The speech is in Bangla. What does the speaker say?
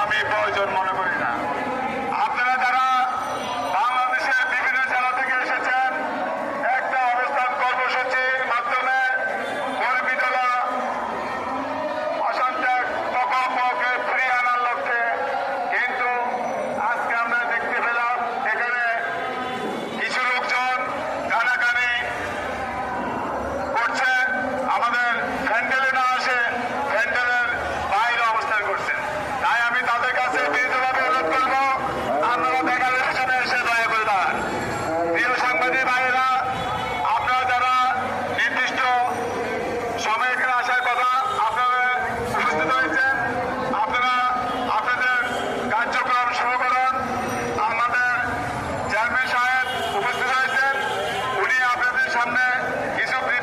আমি প্রয়োজন মনে করি He's up